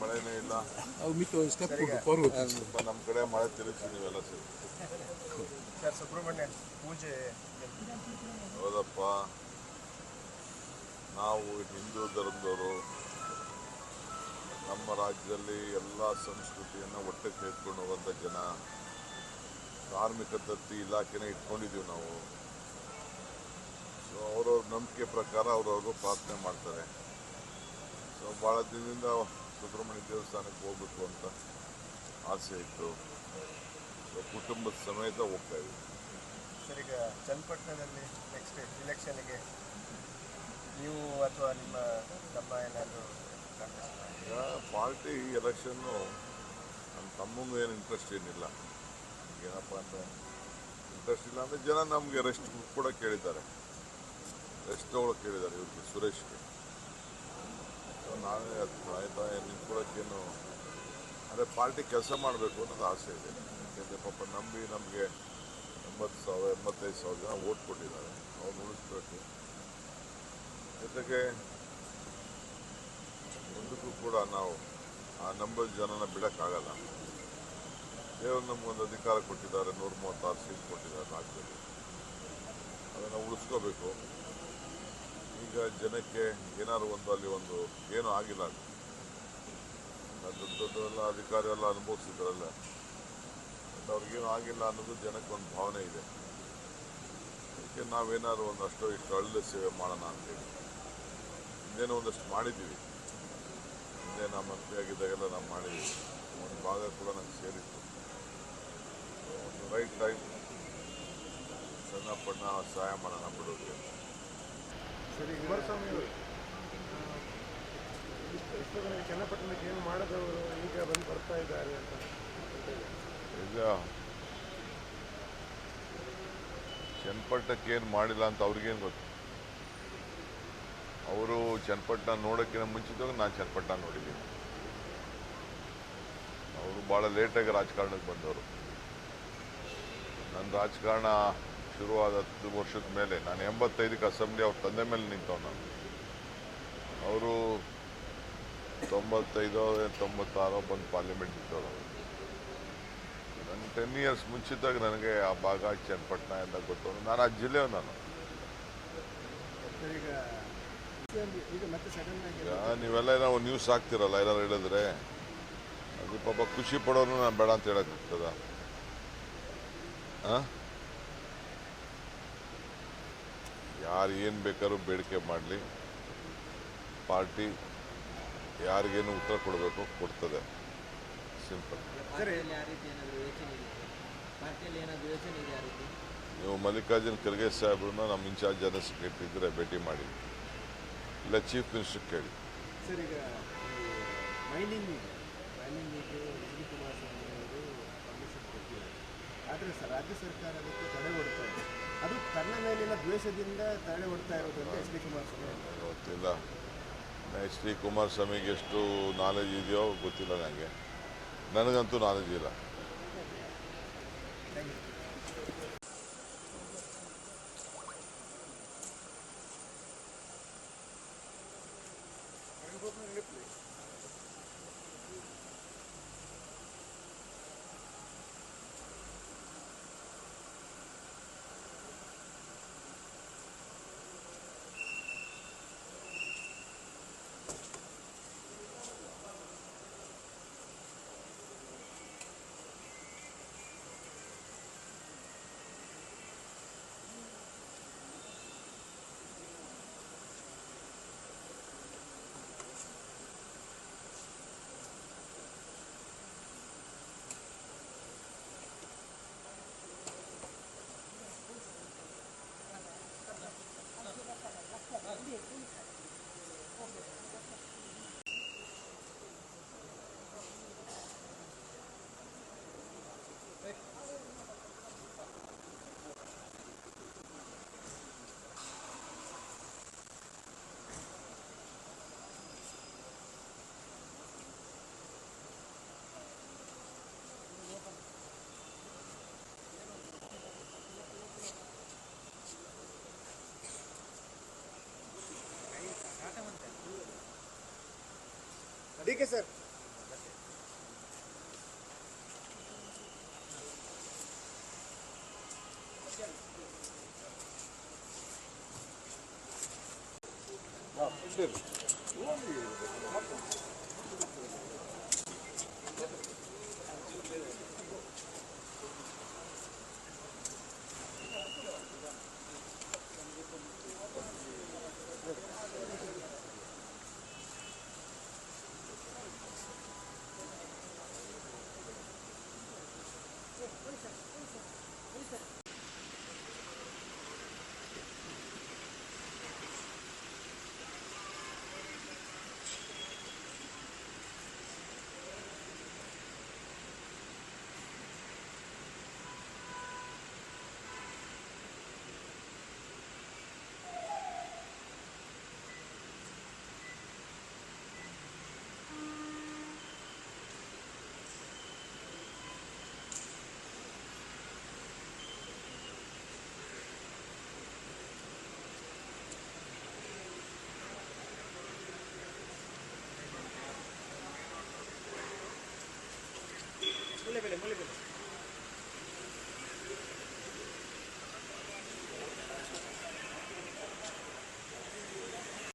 ಮಳೆನೇ ಇಲ್ಲ. ಸ್ವಲ್ಪ ನಮ್ಮ ಕಡೆ ಮಳೆ ತಿರುಗಿಸಿ ನೀವೆಲ್ಲ ಸೇರಿ. ಸರ್ ಸುಬ್ರಹ್ಮಣ್ಯ ಪೂಜೆ ಹೌದಪ್ಪ. ನಾವು ಹಿಂದೂ ಧರ್ಮದವರು ನಮ್ಮ ರಾಜ್ಯದಲ್ಲಿ ಎಲ್ಲ ಸಂಸ್ಕೃತಿಯನ್ನು ಒಟ್ಟೆ ಸೇರಿಕೊಂಡು ಹೋಗುವಂಥ ಜನ ಧಾರ್ಮಿಕ ದತ್ತಿ ಇಲಾಖೆನೇ ಇಟ್ಕೊಂಡಿದ್ದೀವಿ ನಾವು. ಅವ್ರವ್ರ ನಂಬಿಕೆ ಪ್ರಕಾರ ಅವ್ರವರು ಪ್ರಾರ್ಥನೆ ಮಾಡ್ತಾರೆ. ಸೊ ಭಾಳ ದಿನದಿಂದ ಸುಬ್ರಹ್ಮಣ್ಯ ದೇವಸ್ಥಾನಕ್ಕೆ ಹೋಗ್ಬೇಕು ಅಂತ ಆಸೆ ಇತ್ತು. ಸೊ ಕುಟುಂಬದ ಸಮೇತ ಹೋಗ್ತಾ ಇದ್ದೀವಿ ಸರ್ ಈಗ ಚನ್ನಪಟ್ಟಣದಲ್ಲಿ ನೆಕ್ಸ್ಟ್ ಇಲೆಕ್ಷನ್ಗೆ ನೀವು ಅಥವಾ ನಿಮ್ಮ ತಮ್ಮ ಏನಾದರೂ ಈಗ ಪಾರ್ಟಿ ಎಲೆಕ್ಷನ್ನು ನಮ್ಮ ತಮ್ಮಂಗೂ ಏನು ಇಂಟ್ರೆಸ್ಟ್ ಏನಿಲ್ಲ. ಏನಪ್ಪ ಅಂದರೆ ಇಂಟ್ರೆಸ್ಟ್ ಇಲ್ಲ ಅಂದರೆ ಜನ ನಮಗೆ ರೆಸ್ಟ್ ಕೂಡ ಕೇಳಿದ್ದಾರೆ. ತಗೊಳಕ್ಕೆ ಕೇಳಿದ್ದಾರೆ ಇವ್ರಿಗೆ ಸುರೇಶ್ಗೆ ನಾನೇ ಅದು ಆಯ್ತಾ ನಿಂತ್ಕೊಳ್ಳೋಕ್ಕೇನು ಅಂದರೆ ಪಾರ್ಟಿ ಕೆಲಸ ಮಾಡಬೇಕು ಅನ್ನೋದು ಆಸೆ ಇದೆ ಯಾಕೆಂದರೆ ಪಾಪ ನಂಬಿ ನಮಗೆ ಎಂಬತ್ತು ಸಾವಿರ ಎಂಬತ್ತೈದು ಸಾವಿರ ಜನ ಓಟ್ ಕೊಟ್ಟಿದ್ದಾರೆ ಅವ್ರು ಉಳಿಸ್ಬೇಕು ಜೊತೆಗೆ ಮುಂದಕ್ಕೂ ಕೂಡ ನಾವು ಆ ನಂಬರ್ ಜನನ ಬಿಡೋಕ್ಕಾಗಲ್ಲ ದೇವರು ನಮಗೊಂದು ಅಧಿಕಾರ ಕೊಟ್ಟಿದ್ದಾರೆ ನೂರ ಮೂವತ್ತಾರು ಸೀಟ್ ಕೊಟ್ಟಿದ್ದಾರೆ ರಾಜ್ಯದಲ್ಲಿ ಅದನ್ನು ಉಳಿಸ್ಕೋಬೇಕು ಈಗ ಜನಕ್ಕೆ ಏನಾದ್ರು ಒಂದು ಅಲ್ಲಿ ಒಂದು ಏನೂ ಆಗಿಲ್ಲ ದೊಡ್ಡ ಎಲ್ಲ ಅಧಿಕಾರಿ ಎಲ್ಲ ಅನುಭವಿಸಿದ್ರಲ್ಲ. ಅವ್ರಿಗೇನು ಆಗಿಲ್ಲ ಅನ್ನೋದು ಜನಕ್ಕೆ ಒಂದು ಭಾವನೆ ಇದೆ. ಅದಕ್ಕೆ ನಾವೇನಾದ್ರು ಒಂದಷ್ಟು ಇಷ್ಟು ಹಳ್ಳಿ ಸೇವೆ ಮಾಡೋಣ ಅಂತೇಳಿ. ಇನ್ನೇನು ಒಂದಷ್ಟು ಮಾಡಿದ್ದೀವಿ. ಹಿಂದೆ ನಮ್ಮ ಮಂತ್ರಿ ಆಗಿದ್ದಾಗೆಲ್ಲ ನಾವು ಮಾಡಿದ್ದೀವಿ. ಒಂದು ಭಾಗ ಕೂಡ ನಂಗೆ ಸೇರಿತ್ತು. ಒಂದು ರೈಟ್ ಟೈಮ್ ಸಣ್ಣ ಪಣ್ಣ ಸಹಾಯ ಮಾಡೋಣ ಬಿಡೋರಿಗೆ ಚನ್ನಪಟ್ಟಣಕ್ಕೆ ಏನು ಈಗ ಬಂದು ಮಾಡಿಲ್ಲ ಅಂತ ಅವ್ರಿಗೇನು ಗೊತ್ತು? ಅವರು ಚನ್ನಪಟ್ಟಣ ನೋಡೋಕ್ಕಿಂತ ಮುಂಚಿತವಾಗಿ ನಾನು ಚನ್ನಪಟ್ಟಣ ನೋಡಿದ್ದೀನಿ. ಅವರು ಭಾಳ ಲೇಟಾಗಿ ರಾಜಕಾರಣಕ್ಕೆ ಬಂದವರು. ನನ್ನ ರಾಜಕಾರಣ ಶುರುವಾದ ಹತ್ತು ವರ್ಷದ ಮೇಲೆ. ನಾನು ಎಂಬತ್ತೈದಕ್ಕೆ ಅಸೆಂಬ್ಲಿ ಅವ್ರ ತಂದೆ ಮೇಲೆ ನಿಂತವ್ ನಾನು. ಅವರು ತೊಂಬತ್ತೈದೋ ತೊಂಬತ್ತಾರೋ ಬಂದು ಪಾರ್ಲಿಮೆಂಟ್ ನಿಂತವ್ರು ನನ್ನ ಟೆನ್ ಇಯರ್ಸ್ ಮುಂಚಿತಾಗ ನನಗೆ ಆ ಭಾಗ ಚನ್ನಪಟ್ಟಣ ಎಲ್ಲ ಗೊತ್ತು ನಾನು ಆ ಜಿಲ್ಲೆಯವ್ ನಾನು. ಈಗ ನೀವೆಲ್ಲ ಏನೋ ನ್ಯೂಸ್ ಹಾಕ್ತಿರಲ್ಲ ಏನಾರು ಹೇಳಿದ್ರೆ? ಅದು ಪಾಪ ಖುಷಿ ಪಡೋನು ನಾನು ಬೇಡ ಅಂತ ಹೇಳಕ್ಕಾಗ್ತದ ಯಾರು ಏನು ಬೇಕಾದ್ರೂ ಬೇಡಿಕೆ ಮಾಡಲಿ. ಪಾರ್ಟಿ ಯಾರಿಗೇನು ಉತ್ತರ ಕೊಡಬೇಕು ಕೊಡ್ತದೆ. ಸಿಂಪಲ್ ನೀವು ಮಲ್ಲಿಕಾರ್ಜುನ್ ಖರ್ಗೆ ಸಾಹೇಬ್ರನ್ನ ನಮ್ಮ ಇನ್ಚಾರ್ಜ್ ಜನರಲ್ ಸೆಕ್ರೆಟರಿ ಇದ್ದರೆ ಭೇಟಿ ಮಾಡಿ. ಇಲ್ಲ ಚೀಫ್ ಮಿನಿಸ್ಟರ್ ಕೇಳಿ. ಆದರೆ ರಾಜ್ಯ ಸರ್ಕಾರ ಅದಕ್ಕೆ ತಡೆ ಕೊಡ್ತಾ ಇದೆ. ಗೊತ್ತಿಲ್ಲ. ಎಚ್ ಡಿ ಕುಮಾರಸ್ವಾಮಿಗೆ ಎಷ್ಟು ನಾಲೆಜ್ ಇದೆಯೋ ಗೊತ್ತಿಲ್ಲ ನನಗೆ ನನಗಂತೂ ನಾಲೆಜ್ ಇಲ್ಲ. K sir muélvele, muélvele.